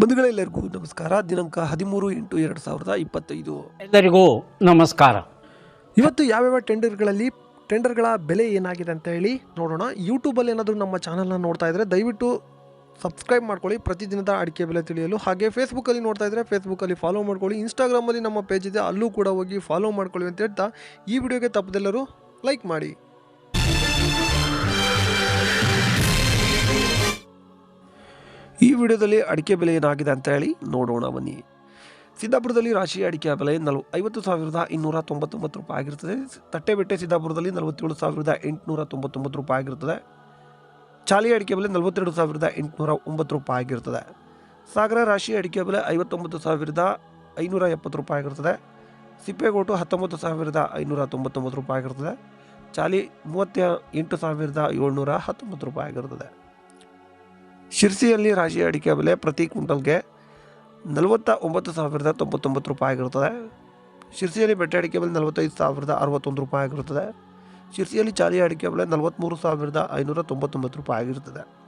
ಬಂಧುಗಳೆಲ್ಲರಿಗೂ ನಮಸ್ಕಾರ. ದಿನಾಂಕ ಹದಿಮೂರು ಎಂಟು ಎರಡು ಸಾವಿರದ ಇಪ್ಪತ್ತೈದು. ಎಲ್ಲರಿಗೂ ನಮಸ್ಕಾರ. ಇವತ್ತು ಯಾವ್ಯಾವ ಟೆಂಡರ್ಗಳಲ್ಲಿ ಟೆಂಡರ್ಗಳ ಬೆಲೆ ಏನಾಗಿದೆ ಅಂತ ಹೇಳಿ ನೋಡೋಣ. ಯೂಟ್ಯೂಬಲ್ಲಿ ಏನಾದರೂ ನಮ್ಮ ಚಾನಲ್ನ ನೋಡ್ತಾ ಇದ್ದರೆ ದಯವಿಟ್ಟು ಸಬ್ಸ್ಕ್ರೈಬ್ ಮಾಡ್ಕೊಳ್ಳಿ. ಪ್ರತಿದಿನದ ಅಡಿಕೆ ಬೆಲೆ ತಿಳಿಯಲು. ಹಾಗೆ ಫೇಸ್ಬುಕ್ಕಲ್ಲಿ ನೋಡ್ತಾ ಇದ್ದರೆ ಫೇಸ್ಬುಕ್ಕಲ್ಲಿ ಫಾಲೋ ಮಾಡ್ಕೊಳ್ಳಿ. ಇನ್ಸ್ಟಾಗ್ರಾಮಲ್ಲಿ ನಮ್ಮ ಪೇಜ್ ಇದೆ. ಅಲ್ಲೂ ಕೂಡ ಹೋಗಿ ಫಾಲೋ ಮಾಡ್ಕೊಳ್ಳಿ ಅಂತ ಹೇಳ್ತಾ ಈ ವಿಡಿಯೋಗೆ ತಪ್ಪದೆಲ್ಲರೂ ಲೈಕ್ ಮಾಡಿ. ವಿಡಿಯೋದಲ್ಲಿ ಅಡಿಕೆ ಬೆಲೆ ಏನಾಗಿದೆ ಅಂತ ಹೇಳಿ ನೋಡೋಣ ಬನ್ನಿ. ಸಿದ್ದಾಪುರದಲ್ಲಿ ರಾಶಿ ಅಡಿಕೆ ಬೆಲೆ ನಲ್ವ ಐವತ್ತು ಸಾವಿರದ ಇನ್ನೂರ ತೊಂಬತ್ತೊಂಬತ್ತು ರೂಪಾಯಿ ಆಗಿರ್ತದೆ ತಟ್ಟೆಬೆಟ್ಟೆ ಸಿದ್ದಾಪುರದಲ್ಲಿ ನಲವತ್ತೇಳು ಸಾವಿರದ ಎಂಟುನೂರ ತೊಂಬತ್ತೊಂಬತ್ತು ರೂಪಾಯಿ ಆಗಿರ್ತದೆ ಚಾಲಿ ಅಡಿಕೆ ಬೆಲೆ ನಲವತ್ತೆರಡು ಸಾವಿರದ ಎಂಟುನೂರ ಒಂಬತ್ತು ರೂಪಾಯಿ ಆಗಿರ್ತದೆ ಸಾಗರ ರಾಶಿ ಅಡಿಕೆ ಬೆಲೆ ಐವತ್ತೊಂಬತ್ತು ಸಾವಿರದ ಐನೂರ ಎಪ್ಪತ್ತು ರೂಪಾಯಿ ಆಗಿರ್ತದೆ ಸಿಪ್ಪೆಗೋಟು ಹತ್ತೊಂಬತ್ತು ಸಾವಿರದ ಐನೂರ ತೊಂಬತ್ತೊಂಬತ್ತು ರೂಪಾಯಿ ಆಗಿರ್ತದೆ ಚಾಲಿ ಮೂವತ್ತ ಎಂಟು ಸಾವಿರದ ಏಳ್ನೂರ ಹತ್ತೊಂಬತ್ತು ರೂಪಾಯಿ ಆಗಿರ್ತದೆ ಶಿರ್ಸಿಯಲ್ಲಿ ರಾಶಿ ಅಡಿಕೆ ಬೆಲೆ ಪ್ರತಿ ಕ್ವಿಂಟಲ್ಗೆ ನಲವತ್ತ ಒಂಬತ್ತು ಸಾವಿರದ ತೊಂಬತ್ತೊಂಬತ್ತು ರೂಪಾಯಿ ಆಗಿರುತ್ತದೆ. ಶಿರ್ಸಿಯಲ್ಲಿ ಬೆಟ್ಟ ಅಡಿಕೆ ಬೆಲೆ ನಲವತ್ತೈದು ಸಾವಿರದ ಅರವತ್ತೊಂದು ರೂಪಾಯಿ ಆಗಿರುತ್ತದೆ. ಶಿರ್ಸಿಯಲ್ಲಿ ಚಾಲಿ ಅಡಿಕೆ ಬೆಲೆ ನಲವತ್ತ್ಮೂರು ಸಾವಿರದ ಐನೂರ ತೊಂಬತ್ತೊಂಬತ್ತು ರೂಪಾಯಿ ಆಗಿರುತ್ತದೆ.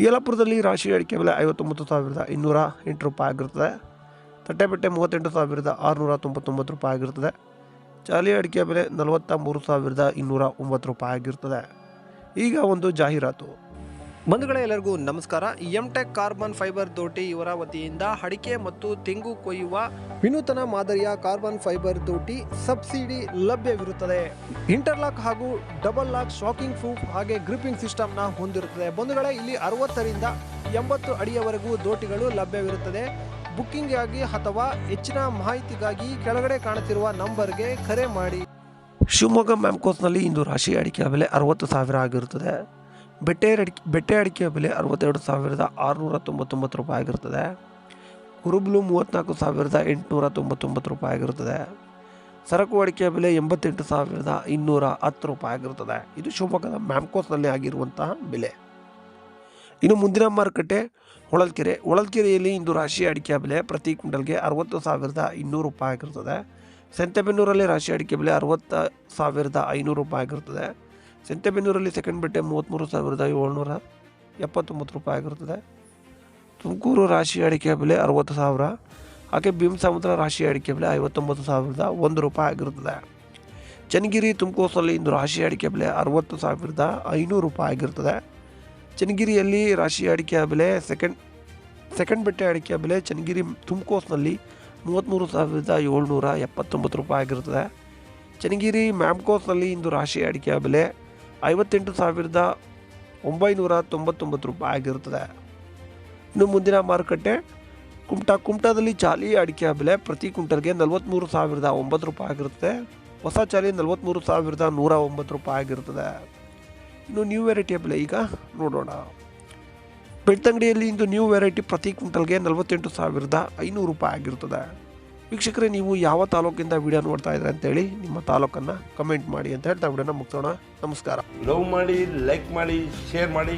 ಯಲಪುರದಲ್ಲಿ ರಾಶಿ ಅಡಿಕೆ ಬೆಲೆ ಐವತ್ತೊಂಬತ್ತು ಸಾವಿರದ ಇನ್ನೂರ ಎಂಟು ರೂಪಾಯಿ ಆಗಿರುತ್ತದೆ. ತಟ್ಟೆಬೆಟ್ಟೆ ಮೂವತ್ತೆಂಟು ಸಾವಿರದ ಆರುನೂರ ತೊಂಬತ್ತೊಂಬತ್ತು ರೂಪಾಯಿ ಆಗಿರುತ್ತದೆ. ಚಾಲಿ ಅಡಿಕೆ ಬೆಲೆ ನಲವತ್ತ ಮೂರು ಸಾವಿರದ ಇನ್ನೂರ ಒಂಬತ್ತು ರೂಪಾಯಿ ಆಗಿರುತ್ತದೆ. ಈಗ ಒಂದು ಜಾಹೀರಾತು. ಬಂಧುಗಳೇ, ಎಲ್ಲರಿಗೂ ನಮಸ್ಕಾರ. ಎಂ ಟೆಕ್ ಕಾರ್ಬನ್ ಫೈಬರ್ ದೋಟಿ ಇವರ ವತಿಯಿಂದ ಅಡಿಕೆ ಮತ್ತು ತೆಂಗು ಕೊಯ್ಯುವ ವಿನೂತನ ಮಾದರಿಯ ಕಾರ್ಬನ್ ಫೈಬರ್ ದೋಟಿ ಸಬ್ಸಿಡಿ ಲಭ್ಯವಿರುತ್ತದೆ. ಇಂಟರ್ಲಾಕ್ ಹಾಗೂ ಡಬಲ್ ಲಾಕ್ ಶಾಕಿಂಗ್ ಪ್ರೂಫ್ ಹಾಗೆ ಗ್ರಿಪಿಂಗ್ ಸಿಸ್ಟಮ್ನ ಹೊಂದಿರುತ್ತದೆ. ಬಂಧುಗಳೇ, ಇಲ್ಲಿ ಅರವತ್ತರಿಂದ ಎಂಬತ್ತು ಅಡಿಯವರೆಗೂ ದೋಟಿಗಳು ಲಭ್ಯವಿರುತ್ತದೆ. ಬುಕ್ಕಿಂಗ್ ಆಗಿ ಅಥವಾ ಹೆಚ್ಚಿನ ಮಾಹಿತಿಗಾಗಿ ಕೆಳಗಡೆ ಕಾಣುತ್ತಿರುವ ನಂಬರ್ಗೆ ಕರೆ ಮಾಡಿ. ಶಿವಮೊಗ್ಗ ಮ್ಯಾಮ್ಕೋಸ್ನಲ್ಲಿ ಇಂದು ರಾಶಿ ಅಡಿಕೆ ಬೆಲೆ ಅರವತ್ತು ಸಾವಿರ ಆಗಿರುತ್ತದೆ. ಬೆಟ್ಟೆ ಅಡಿಕೆ, ಬೆಟ್ಟೆ ಅಡಿಕೆಯ ಬೆಲೆ ಅರವತ್ತೆರಡು ಸಾವಿರದ ಆರುನೂರ ತೊಂಬತ್ತೊಂಬತ್ತು ರೂಪಾಯಿ ಆಗಿರುತ್ತದೆ ಕುರುಬ್ಲು ಮೂವತ್ತ್ನಾಲ್ಕು ಸಾವಿರದ ಎಂಟುನೂರ ತೊಂಬತ್ತೊಂಬತ್ತು ರೂಪಾಯಿ ಆಗಿರುತ್ತದೆ ಸರಕು ಅಡಿಕೆಯ ಬೆಲೆ ಎಂಬತ್ತೆಂಟು ಸಾವಿರದ ಇನ್ನೂರ ಹತ್ತು ರೂಪಾಯಿ ಆಗಿರುತ್ತದೆ ಇದು ಶಿವಮೊಗ್ಗದ ಮ್ಯಾಮ್ಕೋಸ್ನಲ್ಲಿ ಆಗಿರುವಂತಹ ಬೆಲೆ. ಇನ್ನು ಮುಂದಿನ ಮಾರುಕಟ್ಟೆ ಹೊಳಲ್ಕೆರೆ. ಹೊಳಲ್ಕೆರೆಯಲ್ಲಿ ಇಂದು ರಾಶಿ ಅಡಿಕೆಯ ಬೆಲೆ ಪ್ರತಿ ಕ್ವಿಂಟಲ್ಗೆ ಅರವತ್ತು ಸಾವಿರದ ಇನ್ನೂರು ರೂಪಾಯಿ ಆಗಿರ್ತದೆ. ಸಂತೆಬೆನ್ನೂರಲ್ಲಿ ರಾಶಿ ಅಡಿಕೆ ಬೆಲೆ ಅರವತ್ತು ಸಾವಿರದ ಐನೂರು ರೂಪಾಯಿ ಆಗಿರುತ್ತದೆ ಸಂತೆಬೆನ್ನೂರಲ್ಲಿ ಸೆಕೆಂಡ್ ಬೆಟ್ಟೆ ಮೂವತ್ತ್ಮೂರು ಸಾವಿರದ ಏಳ್ನೂರ ಎಪ್ಪತ್ತೊಂಬತ್ತು ರೂಪಾಯಿ ಆಗಿರುತ್ತದೆ. ತುಮಕೂರು ರಾಶಿ ಅಡಿಕೆ ಬೆಲೆ ಅರವತ್ತು ಸಾವಿರ. ಹಾಗೆ ಭೀಮಸಮುದ್ರ ರಾಶಿ ಅಡಿಕೆ ಬೆಲೆ ಐವತ್ತೊಂಬತ್ತು ಸಾವಿರದ ಒಂದು ರೂಪಾಯಿ ಆಗಿರುತ್ತದೆ. ಚನ್ನಗಿರಿ ತುಮಕೂರಿನಲ್ಲಿ ಇಂದು ರಾಶಿ ಅಡಿಕೆ ಬೆಲೆ ಅರವತ್ತು ಸಾವಿರದ ಐನೂರು ರೂಪಾಯಿ ಆಗಿರುತ್ತದೆ. ಚನ್ನಗಿರಿಯಲ್ಲಿ ರಾಶಿ ಅಡಿಕೆ ಬೆಲೆ ಸೆಕೆಂಡ್ ಸೆಕೆಂಡ್ ಬೆಟ್ಟೆ ಅಡಿಕೆ ಬೆಲೆ ಚನ್ನಗಿರಿ ತುಮಕೋಸ್ನಲ್ಲಿ ಮೂವತ್ತ್ಮೂರು ಸಾವಿರದ ಏಳ್ನೂರ ಎಪ್ಪತ್ತೊಂಬತ್ತು ರೂಪಾಯಿ ಆಗಿರುತ್ತದೆ. ಚನ್ನಗಿರಿ ಮ್ಯಾಮ್ಕೋಸ್ನಲ್ಲಿ ಇಂದು ರಾಶಿ ಅಡಿಕೆ ಬೆಲೆ ಐವತ್ತೆಂಟು ಸಾವಿರದ ಒಂಬೈನೂರ ತೊಂಬತ್ತೊಂಬತ್ತು ರೂಪಾಯಿ ಆಗಿರುತ್ತದೆ. ಇನ್ನು ಮುಂದಿನ ಮಾರುಕಟ್ಟೆ, ಕುಮಟಾ, ಕುಮಟಾದಲ್ಲಿ ಚಾಲಿ ಅಡಿಕೆ ಬೆಲೆ ಪ್ರತಿ ಕುಂಟಲ್ಗೆ ನಲವತ್ತ್ಮೂರು ಸಾವಿರದ ಒಂಬತ್ತು ರೂಪಾಯಿ ಆಗಿರುತ್ತೆ ಹೊಸ ಚಾಲಿ ನಲವತ್ತ್ಮೂರು ಸಾವಿರದ ನೂರ ಒಂಬತ್ತು ರೂಪಾಯಿ ಆಗಿರುತ್ತದೆ. ಇನ್ನು ನ್ಯೂ ವೆರೈಟಿಯ ಬೆಲೆ ಈಗ ನೋಡೋಣ. ಬೆಳ್ತಂಗಡಿಯಲ್ಲಿ ಇಂದು ನ್ಯೂ ವೆರೈಟಿ ಪ್ರತಿ ಕ್ವಿಂಟಲ್ಗೆ ನಲವತ್ತೆಂಟು ಸಾವಿರದ ಐನೂರು ರೂಪಾಯಿ ಆಗಿರುತ್ತದೆ. ವೀಕ್ಷಕರೇ ನೀವು ಯಾವ ತಾಲೂಕಿಂದ ವಿಡಿಯೋ ನೋಡ್ತಾ ಇದ್ರೆ ಅಂತೇಳಿ ನಿಮ್ಮ ತಾಲೂಕನ್ನು ಕಮೆಂಟ್ ಮಾಡಿ ಅಂತ ಹೇಳ್ತಾ ವಿಡಿಯೋನ ಮುಗಿಸೋಣ. ನಮಸ್ಕಾರ. ಲವ್ ಮಾಡಿ ಲೈಕ್ ಮಾಡಿ ಶೇರ್ ಮಾಡಿ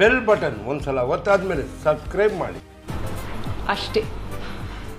ಬೆಲ್ ಬಟನ್ ಒಂದ್ಸಲ ಒತ್ತಾದ್ಮೇಲೆ ಸಬ್ಸ್ಕ್ರೈಬ್ ಮಾಡಿ. ಅಷ್ಟೇ.